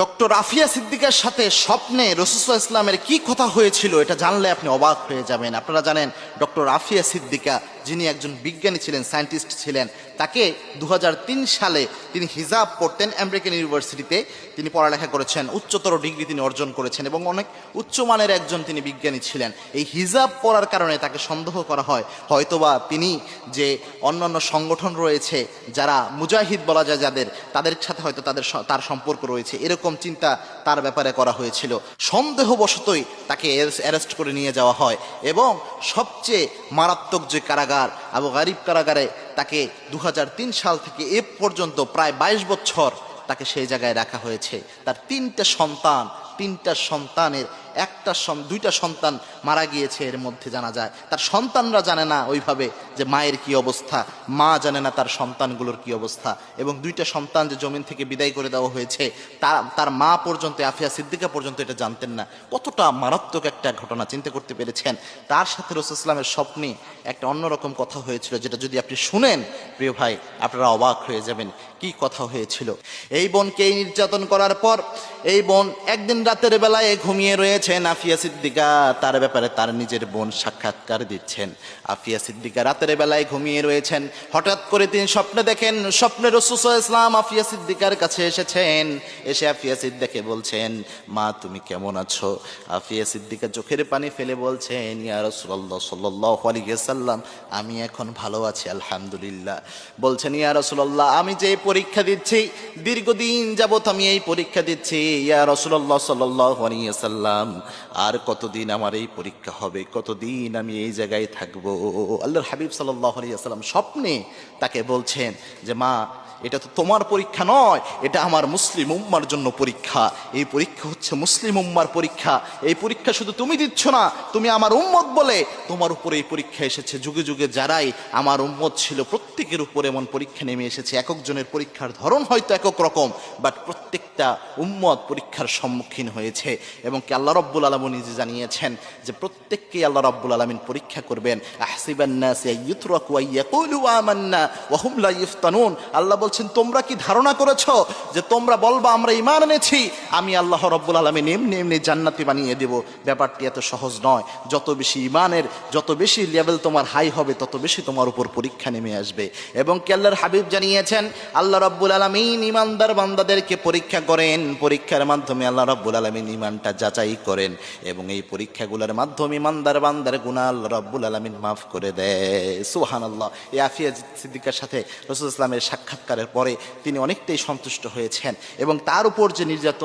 Doctor Rafia সিদ্দিকার সাথে স্বপ্নে রসুল্লাহ ইসলামের কি কথা হয়েছিল এটা জানলে আপনি অবাক হয়ে যাবেন। আপনারা জানেন ডক্টর রাফিয়া সিদ্দিকা, যিনি একজন বিজ্ঞানী ছিলেন, সায়েন্টিস্ট ছিলেন, তাকে দু হাজার তিন সালে তিনি হিজাব পড়তেন আমেরিকান ইউনিভার্সিটিতে। তিনি পড়ালেখা করেছেন, উচ্চতর ডিগ্রি তিনি অর্জন করেছেন এবং অনেক উচ্চমানের একজন তিনি বিজ্ঞানী ছিলেন। এই হিজাব পড়ার কারণে তাকে সন্দেহ করা হয়। হয়তোবা তিনি যে অন্যান্য সংগঠন রয়েছে, যারা মুজাহিদ বলা যায় যাদের, তাদের সাথে হয়তো তাদের তার সম্পর্ক রয়েছে। এরকম চিন্তা তার ব্যাপারে করা হয়েছিল। সন্দেহবশতই তাকে অ্যারেস্ট করে নিয়ে যাওয়া হয় এবং সবচেয়ে মারাত্মক যে কারাগার, আবু গারিব কারাগারে তাকে দু হাজার তিন সাল থেকে এ পর্যন্ত প্রায় বাইশ বছর তাকে সেই জায়গায় রাখা হয়েছে। তার তিনটা সন্তান, তিনটা সন্তানের একটা দুইটা সন্তান মারা গিয়েছে, এর মধ্যে জানা যায়। তার সন্তানরা জানে না ওইভাবে যে মায়ের কি অবস্থা, মা জানে না তার সন্তানগুলোর কি অবস্থা। এবং দুইটা সন্তান যে জমিন থেকে বিদায় করে দেওয়া হয়েছে, তার তার মা পর্যন্ত, আফিয়া সিদ্দিকা পর্যন্ত এটা জানতেন না। কতটা মারাত্মক একটা ঘটনা, চিন্তা করতে পেরেছেন। তার সাথে রসুল ইসলামের স্বপ্নে একটা অন্যরকম কথা হয়েছিল, যেটা যদি আপনি শুনেন, প্রিয় ভাই, আপনারা অবাক হয়ে যাবেন কি কথা হয়েছিল। এই বোনকে এই নির্যাতন করার পর, এই বোন একদিন রাতের বেলায় ঘুমিয়ে রয়েছেন আফিয়া সিদ্দিকা তার ব্যাপারে তার নিজের বোন সাক্ষাৎকার দিচ্ছেন। আফিয়া সিদ্দিকা রাতের বেলায় ঘুমিয়ে রয়েছেন। হঠাৎ করে তিনি স্বপ্নে দেখেন, স্বপ্নে রসুস ইসলাম আফিয়া সিদ্দিকার কাছে এসেছেন। এসে আফিয়া সিদ্দিকে বলছেন, মা, তুমি কেমন আছো? আফিয়া সিদ্দিকা চোখের পানি ফেলে বলছেন, ইয়া রসুল্লাহ সাল্লাহ আলিয়াল্লাম আমি এখন ভালো আছি, আলহামদুলিল্লাহ। বলছেন, ইয়া রসুল্লাহ আমি যে পরীক্ষা দিচ্ছি, দীর্ঘদিন যাবত আমি এই পরীক্ষা দিচ্ছি। ইয়া রসুল্লাহ সাল্লাহ আলিয়াল্লাম আর কতদিন আমার এই পরীক্ষা হবে? কতদিন আমি এই জায়গায় থাকব? আল্লাহর হাবিব সাল্লাহ স্বপ্নে তাকে বলছেন যে, মা, এটা তো তোমার পরীক্ষা নয়, এটা আমার মুসলিম উম্মার জন্য পরীক্ষা। এই পরীক্ষা হচ্ছে মুসলিম উম্মার পরীক্ষা। এই পরীক্ষা শুধু তুমি দিচ্ছ না, তুমি আমার উম্মত বলে তোমার উপরে এই পরীক্ষা এসেছে। যুগে যুগে যারাই আমার উম্মত ছিল, প্রত্যেকের উপরে এমন পরীক্ষা নেমে এসেছে। একক জনের পরীক্ষার ধরন হয়তো একক রকম, বাট প্রত্যেকটা উম্মত পরীক্ষার সম্মুখীন হয়েছে। এবং কি আল্লাহ রব্বুল আলম নিজে জানিয়েছেন যে প্রত্যেককেই আল্লাহ রব্বুল আলমিন পরীক্ষা করবেন। আল্লাহ বলছেন, তোমরা কি ধারণা করেছ যে তোমরা বলবা, আমরা ঈমান এনেছি? আমি আল্লাহ রব্বুল আলামিন এমনি এমনি জান্নাতি বানিয়ে দেব। ব্যাপারটি এত সহজ নয়। যত বেশি ঈমানের, যত বেশি লেভেল তোমার হাই হবে, তত বেশি তোমার উপর পরীক্ষা নেমে আসবে। এবং কি আল্লাহর হাবিব জানিয়েছেন, আল্লাহ রব্বুল আলামিন ঈমানদার বান্দাদেরকে পরীক্ষা করেন। পরীক্ষার মাধ্যমে আল্লাহ রব্বুল আলামিন ঈমানটা যাচাই করেন এবং এই পরীক্ষাগুলোর মাধ্যমে ইমানদার বান্দার গুনাল আল্লাহ রব্বুল আলমিন মাফ করে দেয়। সুবহানাল্লাহ। এই আফিয়া সিদ্দিকার সাথে রসুল ইসলামের সাক্ষাৎকারের পরে তিনি অনেকটাই সন্তুষ্ট হয়েছেন এবং তার উপর যে নির্যাতন